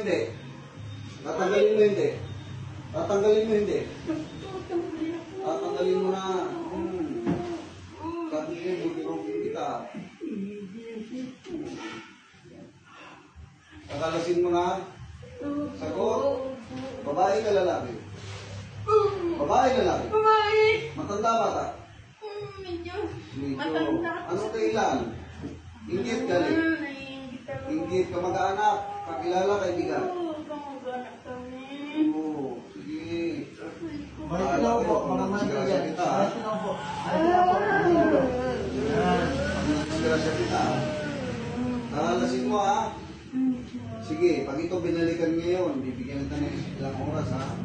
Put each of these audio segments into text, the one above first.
hindi? Tatanggalin mo hindi? Tatanggalin mo hindi? Tatanggalin mo na. Hmm. Tatanggalin mo, bibigyan kita. Kakalasin mo na. Sagot. Babae ka lalaki. Babae lalaki. Babae. Matanda bata. Medyo Medyo. matanda. Anong kailan? Ingit galing. Hmm, naiingit ako. Ingit ka mag-anak. Kakilala kaibigan. Oo, kamag-anak kami. Oo. Sige. Balik na po, mga manila? Balik na po. Disgrasya kita. Nakalasin mo ha. Sige, pag ito binalikan ngayon, bibigyan kita ng ilang oras ha.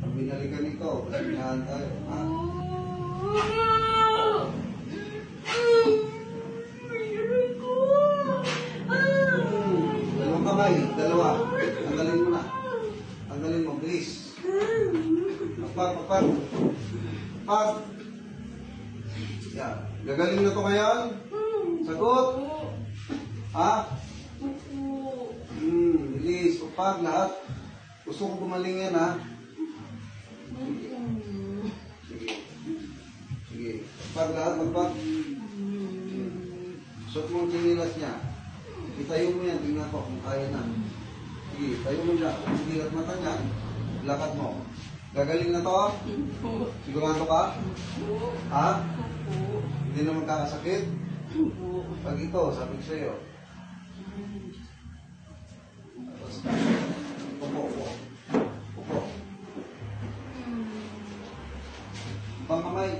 Pag binalikan ito, kasinahan tayo ha. Tanggalin mo na. Tanggalin mo, bilis. Pag, pag, pag. Yan. Gagaling na to ngayon? Sagot? Ha? Hmm, bilis. Pag, lahat. Gusto ko gumaling yan ha. Sige. Sige. Pag, lahat, magpag. Suot mo ang tinilas niya. Itayo mo yan, tingnan ko kung kaya na. Sige, tayo mo siya. Kung sigilat mata niya, lakad mo. Gagaling na to? Sigurado ka? Ha? Hindi na magkakasakit? Pag ito, sabi ko sa'yo. Tapos, upo, upo. Upo. Pangkamay.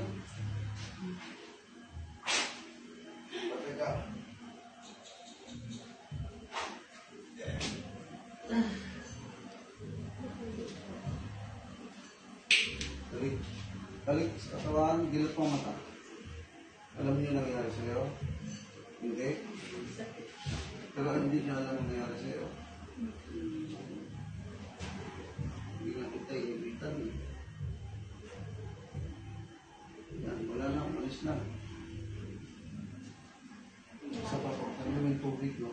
Balik sa katawan, gilot mo mata. Alam niyo yung nangyayari sa'yo? Hindi? Pero hindi niya alam ang nangyayari sa'yo. Hindi na kita inibitan. eh. Yan, wala na, umalis na. Isa pa po, kami may tubig, no?